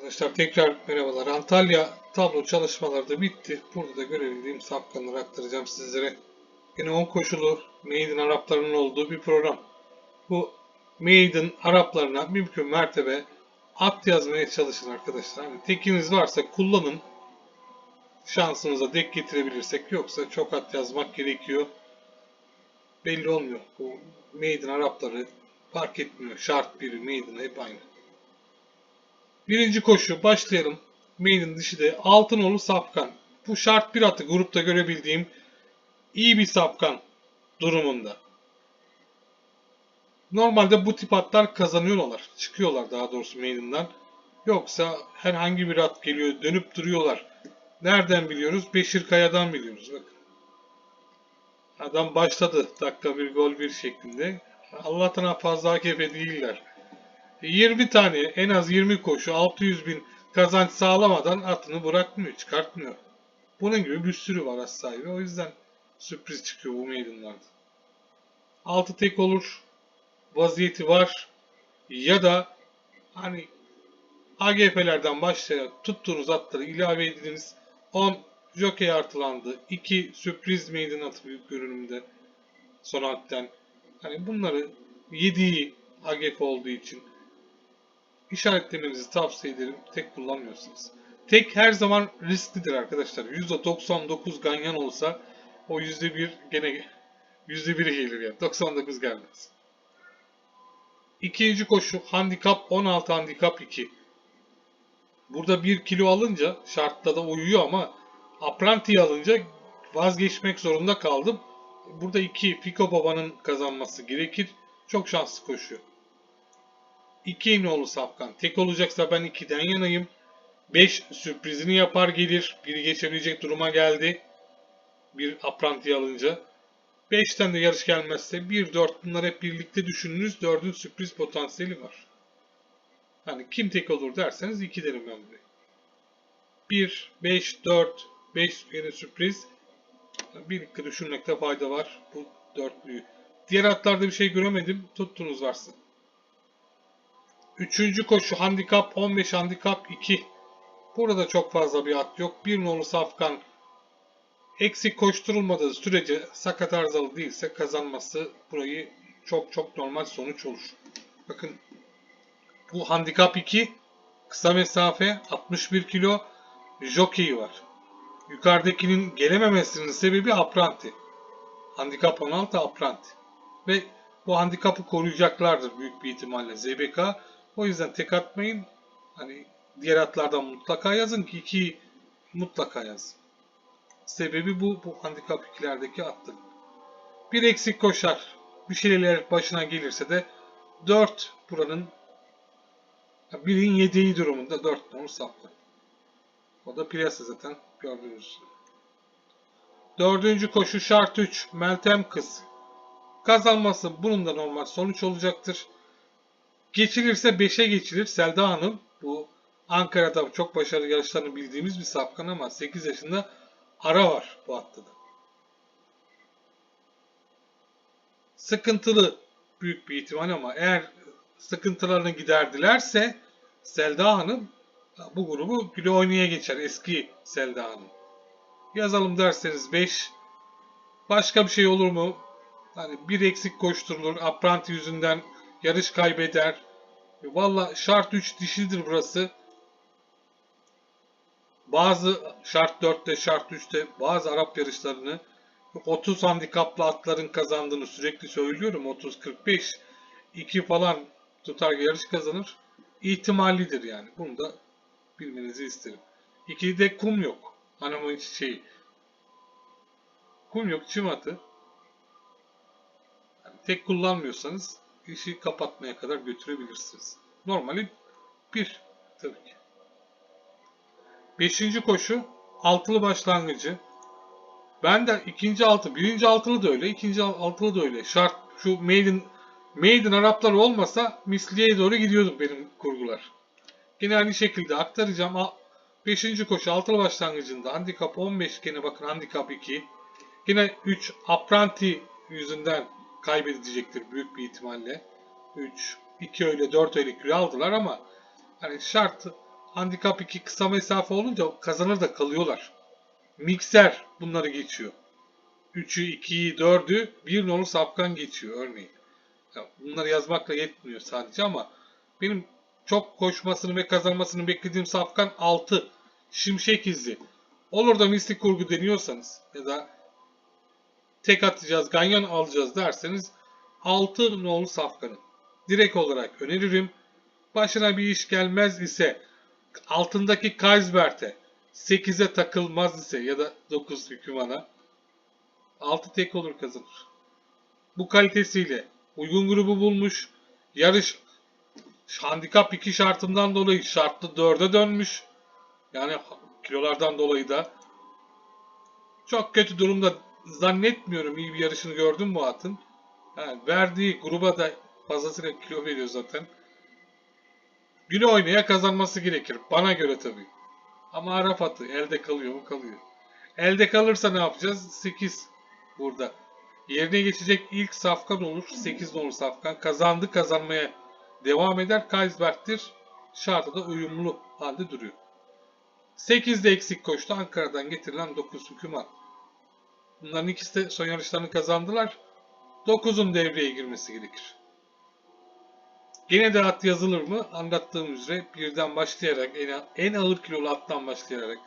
Arkadaşlar tekrar merhabalar. Antalya tablo çalışmaları da bitti. Burada da görebildiğim sapkanları aktaracağım sizlere. Yine 10 koşulu Maiden Araplarının olduğu bir program. Bu Maiden Araplarına mümkün mertebe at yazmaya çalışın arkadaşlar. Hani tekiniz varsa kullanın. Şansınıza dek getirebilirsek yoksa çok at yazmak gerekiyor. Belli olmuyor. Bu Maiden Arapları fark etmiyor. Şart biri Maiden hep aynı. Birinci koşu başlayalım. Maiden dişi de Altınoğlu Safkan. Bu şart bir atı grupta görebildiğim iyi bir Safkan durumunda. Normalde bu tip atlar kazanıyorlar. Çıkıyorlar daha doğrusu Maiden'dan. Yoksa herhangi bir at geliyor dönüp duruyorlar. Nereden biliyoruz? Beşir Kaya'dan biliyoruz. Bakın. Adam başladı. Dakika bir gol bir şeklinde. Allah'tan fazla AKP değiller. 20 tane en az 20 koşu 600 bin kazanç sağlamadan atını bırakmıyor, çıkartmıyor. Bunun gibi bir sürü var az sahibi. O yüzden sürpriz çıkıyor bu meydanlarda. 6 tek olur. Vaziyeti var. Ya da hani AGF'lerden başlayarak tuttuğunuz atları ilave ediniz. 10 jockey artılandı. 2 sürpriz meydan atı büyük görünümde. Son hatten. Hani bunları 7'yi AGF olduğu için işaretlemenizi tavsiye ederim. Tek kullanmıyorsunuz. Tek her zaman risklidir arkadaşlar. %99 ganyan olsa o %1 gene %1'e gelir yani. 99 gelmez. İkinci koşu handikap 16 handikap 2. Burada 1 kilo alınca şartta da uyuyor ama Apranti'yi alınca vazgeçmek zorunda kaldım. Burada 2 Fiko Baba'nın kazanması gerekir. Çok şanslı koşuyor. 2 Eminoğlu Safkan. Tek olacaksa ben 2'den yanayım. 5 sürprizini yapar gelir. Biri geçebilecek duruma geldi. Bir apranti alınca. 5'ten de yarış gelmezse 1-4 bunlar hep birlikte düşününüz. 4'ün sürpriz potansiyeli var. Hani kim tek olur derseniz 2 derim ben buraya. 1, 5, 4, 5 yeni sürpriz. Birlikte düşünmekte fayda var bu dörtlüyü. Diğer atlarda bir şey göremedim. Tuttunuz varsın. Üçüncü koşu handikap 15 handikap 2. Burada çok fazla bir at yok. Bir nolu safkan eksik koşturulmadığı sürece sakat arızalı değilse kazanması burayı çok çok normal sonuç olur. Bakın bu handikap 2 kısa mesafe 61 kilo jockey var. Yukarıdakinin gelememesinin sebebi apranti. Handikap 16 apranti. Ve bu handikapı koruyacaklardır büyük bir ihtimalle ZBK. O yüzden tek atmayın. Hani diğer atlardan mutlaka yazın ki iki mutlaka yazın. Sebebi bu. Bu handikap 2'lerdeki attır. Bir eksik koşar. Bir şeyler başına gelirse de 4 buranın birin yedeği durumunda 4 numaralı saplı. O da piyasa zaten gördüğünüz. Dördüncü koşu şart 3. Meltem kız. Kazanması bunun da normal sonuç olacaktır. Geçilirse 5'e geçilir. Selda Hanım bu Ankara'da çok başarılı yarışlarını bildiğimiz bir sapkan ama 8 yaşında ara var bu hatta. Sıkıntılı büyük bir ihtimal ama eğer sıkıntılarını giderdilerse Selda Hanım bu grubu güle oynaya geçer eski Selda Hanım. Yazalım derseniz 5. Başka bir şey olur mu? Hani bir eksik koşturulur. Apranti yüzünden yarış kaybeder. Valla şart 3 dişidir burası. Bazı şart 4'te şart 3'te bazı Arap yarışlarını 30 handikaplı atların kazandığını sürekli söylüyorum. 30-45 2 falan tutar yarış kazanır. İhtimallidir yani. Bunu da bilmenizi isterim. 2'de kum yok. Hanımın şeyi. Kum yok çim atı. Yani tek kullanmıyorsanız işi kapatmaya kadar götürebilirsiniz. Normali bir tabii ki. Beşinci koşu altılı başlangıcı. Ben de ikinci altı, birinci altılı da öyle, ikinci altılı da öyle. Şart şu maiden maiden Araplar olmasa misliye doğru gidiyorduk benim kurgular. Yine aynı şekilde aktaracağım. Beşinci koşu altılı başlangıcında handikap 15 gene bakın handikap 2. Yine 3 apranti yüzünden kaybedecektir büyük bir ihtimalle. 3, 2 öyle 4 öyle kilo aldılar ama hani şart handikap 2 kısa mesafe olunca kazanır da kalıyorlar. Mikser bunları geçiyor. 3'ü, 2'yi, 4'ü bir nolu safkan geçiyor örneğin. Bunları yazmakla yetmiyor sadece ama benim çok koşmasını ve kazanmasını beklediğim safkan 6. Şimşek izi. Olur da mistik kurgu deniyorsanız ya da tek atacağız, ganyan alacağız derseniz 6 nolu safkanı. Direkt olarak öneririm. Başına bir iş gelmez ise altındaki Kaisbert'e 8'e takılmaz ise ya da 9 hükümana 6 tek olur kazanır. Bu kalitesiyle uygun grubu bulmuş. Yarış handikap 2 şartından dolayı şartlı 4'e dönmüş. Yani kilolardan dolayı da çok kötü durumda zannetmiyorum. İyi bir yarışını gördüm bu atın. Ha, verdiği gruba da fazlasıyla kilo veriyor zaten. Güle oynaya kazanması gerekir. Bana göre tabii. Ama Arap atı elde kalıyor mu kalıyor. Elde kalırsa ne yapacağız? 8 burada. Yerine geçecek ilk safkan olur. 8 olur safkan. Kazandı kazanmaya devam eder. Kaisbert'tir. Şartı da uyumlu halde duruyor. 8'de eksik koştu. Ankara'dan getirilen 9 hüküman. Bunların ikisi de son yarışlarını kazandılar. 9'un devreye girmesi gerekir. Gene de at yazılır mı? Anlattığım üzere birden başlayarak en, en ağır kilolu attan başlayarak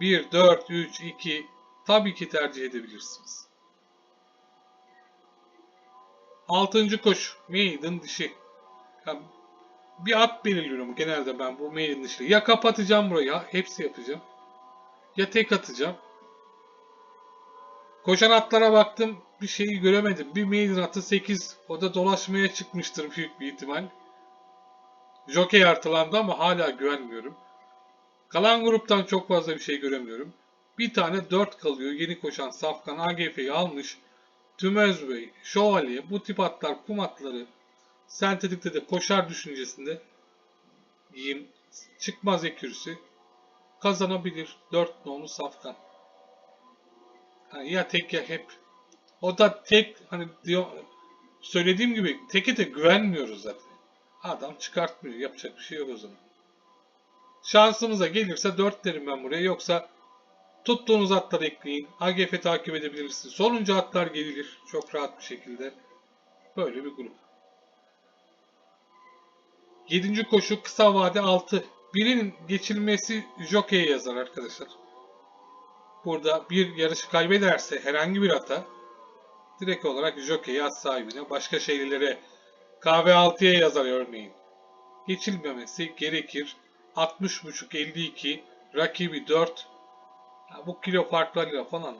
1, 4, 3, 2 tabii ki tercih edebilirsiniz. Altıncı koş. Maiden dişi. Ya, bir at belirliyorum genelde ben bu maiden dişi. Ya kapatacağım burayı hepsi yapacağım. Ya tek atacağım. Koşan atlara baktım bir şeyi göremedim. Bir maiden atı 8. O da dolaşmaya çıkmıştır büyük bir ihtimal. Jockey artılandı ama hala güvenmiyorum. Kalan gruptan çok fazla bir şey göremiyorum. Bir tane 4 kalıyor. Yeni koşan Safkan AGF'yi almış. Tümöz Bey, Şövalye bu tip atlar, kum atları sentetikte de koşar düşüncesinde diyeyim çıkmaz ekürüsü kazanabilir. 4 nolu Safkan. Ya tek ya hep. O da tek hani diyor söylediğim gibi teke de güvenmiyoruz zaten. Adam çıkartmıyor. Yapacak bir şey yok o zaman. Şansımıza gelirse 4 derim ben buraya. Yoksa tuttuğunuz atları ekleyin. AGF takip edebilirsiniz. Sonuncu atlar gelir. Çok rahat bir şekilde. Böyle bir grup. 7. koşu kısa vade 6. Birinin geçilmesi jockey'e yazar arkadaşlar. Burada bir yarışı kaybederse herhangi bir ata direkt olarak jockey'i at sahibine başka şeylere KV6'ya yazar örneğin. Geçilmemesi gerekir. 60.5 52 rakibi 4 ya bu kilo farklarıyla falan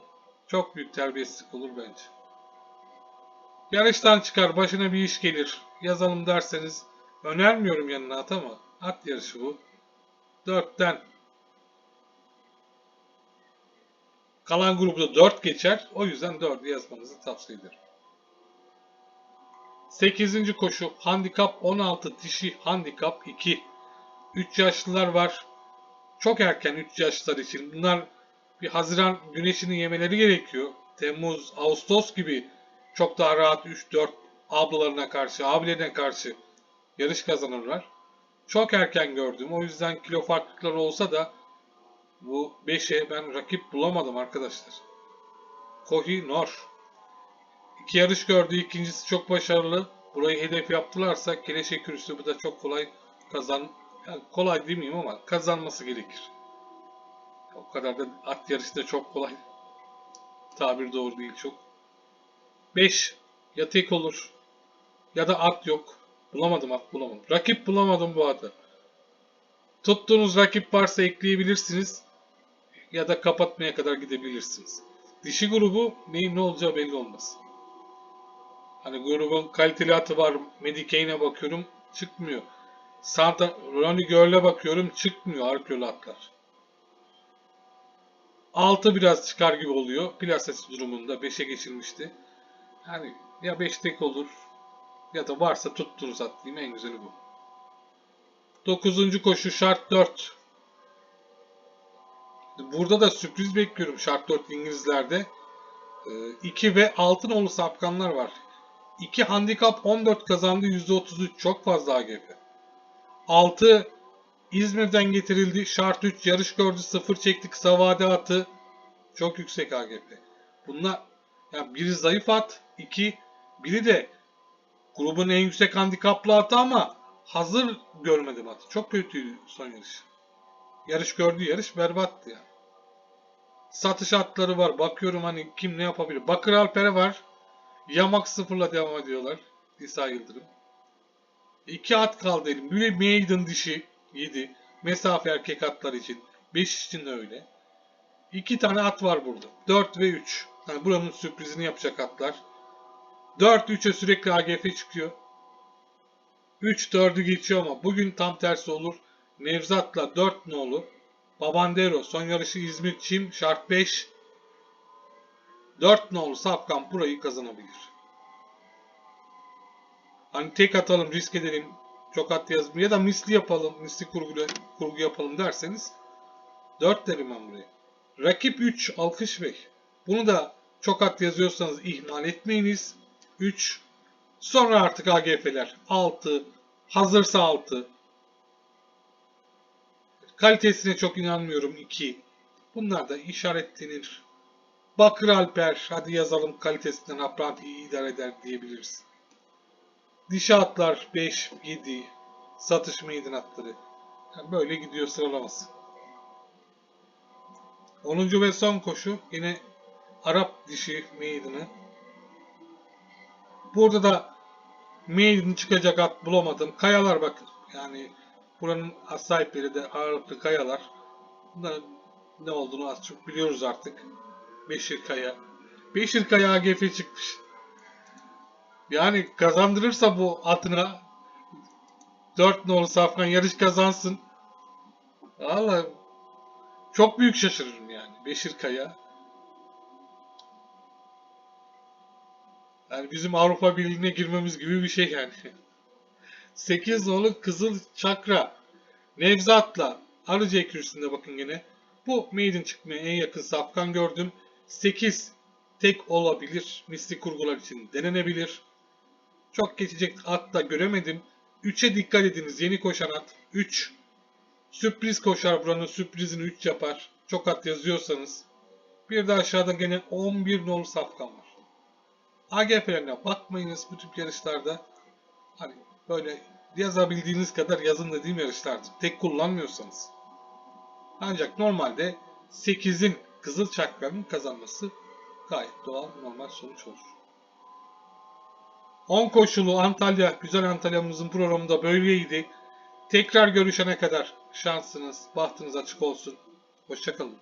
çok büyük terbiyesizlik olur bence. Yarıştan çıkar başına bir iş gelir yazalım derseniz önermiyorum yanına at ama at yarışı bu. 4'ten Kalan grupta 4 geçer. O yüzden 4'ü yazmanızı tavsiye ederim. 8. koşu handikap 16 dişi handikap 2. 3 yaşlılar var. Çok erken 3 yaşlılar için. Bunlar bir Haziran güneşini yemeleri gerekiyor. Temmuz, Ağustos gibi çok daha rahat 3-4 ablalarına karşı, abilerine karşı yarış kazanırlar. Çok erken gördüm. O yüzden kilo farklılıkları olsa da bu 5'e ben rakip bulamadım arkadaşlar. Kohi Nor. İki yarış gördü. İkincisi çok başarılı. Burayı hedef yaptılarsa Keleşe Kürsü bu da çok kolay kazan yani kolay demeyeyim ama kazanması gerekir. O kadar da at yarışı da çok kolay. Tabir doğru değil çok. 5 ya tek olur ya da at yok. Bulamadım at bulamadım. Rakip bulamadım bu atı. Tuttuğunuz rakip varsa ekleyebilirsiniz ya da kapatmaya kadar gidebilirsiniz. Dişi grubu neyin ne olacağı belli olmaz. Hani grubun kaliteli atı var. Medicaid'e bakıyorum çıkmıyor. Santa Ronnie Girl'e bakıyorum çıkmıyor Arkeolo atlar. 6 biraz çıkar gibi oluyor. Plases durumunda 5'e geçilmişti. Yani ya 5 tek olur ya da varsa tuttunuz atlayayım en güzeli bu. 9. koşu şart 4. Burada da sürpriz bekliyorum şart 4 İngilizlerde. 2 ee, ve altın nolu sapkanlar var. 2 handikap 14 kazandı %33 çok fazla AGP. 6 İzmir'den getirildi. Şart 3 yarış gördü. 0 çekti kısa vade atı. Çok yüksek AGP. Bunlar ya biri zayıf at, iki biri de grubun en yüksek handikaplı atı ama hazır görmedim atı. Çok kötüydü son yarış. Yarış gördüğü yarış berbattı ya. Satış atları var. Bakıyorum hani kim ne yapabilir. Bakır Alper'e var. Yamak sıfırla devam ediyorlar. İsa Yıldırım. İki at kaldı elim. Biri maiden dişi 7. Mesafe erkek atlar için. 5 için de öyle. İki tane at var burada. 4 ve 3. Hani buranın sürprizini yapacak atlar. 4 3'e sürekli AGF çıkıyor. 3 4'ü geçiyor ama bugün tam tersi olur. Nevzat'la 4 ne olur? Babandero son yarışı İzmir Çim şart 5. 4 ne olur? Safkan burayı kazanabilir. Hani tek atalım risk edelim çok at yazım ya da misli yapalım misli kurgu, kurgu yapalım derseniz 4 derim ben buraya. Rakip 3 Alkış Bey. Bunu da çok at yazıyorsanız ihmal etmeyiniz. 3. Sonra artık AGF'ler 6. Hazırsa 6. Kalitesine çok inanmıyorum 2. Bunlar da işaretlenir. Bakır Alper hadi yazalım kalitesinden Apranti iyi idare eder diyebiliriz. Dişi atlar 5, 7. Satış meydan atları. Yani böyle gidiyor sıralaması. 10. ve son koşu yine Arap dişi maiden'ı. Burada da maiden çıkacak at bulamadım. Kayalar bakın. Yani buranın sahipleri de ağırlıklı kayalar. Bunların ne olduğunu az çok biliyoruz artık. Beşir Kaya. Beşir Kaya AGF çıkmış. Yani kazandırırsa bu atına 4 nolu Safkan yarış kazansın. Valla çok büyük şaşırırım yani. Beşir Kaya. Yani bizim Avrupa Birliği'ne girmemiz gibi bir şey yani. 8 nolu Kızıl Çakra. Nevzat'la Arıcı ekürüsünde bakın gene. Bu maiden çıkmaya en yakın safkan gördüm. 8 tek olabilir. Misli kurgular için denenebilir. Çok geçecek at da göremedim. 3'e dikkat ediniz. Yeni koşan at. 3. Sürpriz koşar buranın sürprizini 3 yapar. Çok at yazıyorsanız. Bir de aşağıda gene 11 nolu safkan var. AGF'lerine bakmayınız bu tip yarışlarda. Hani böyle yazabildiğiniz kadar yazın dediğim yarışlardır. Tek kullanmıyorsanız. Ancak normalde 8'in Kızıl Çakra'nın kazanması gayet doğal normal sonuç olur. 10 koşulu Antalya, Güzel Antalya'mızın programında böyleydi. Tekrar görüşene kadar şansınız, bahtınız açık olsun. Hoşçakalın.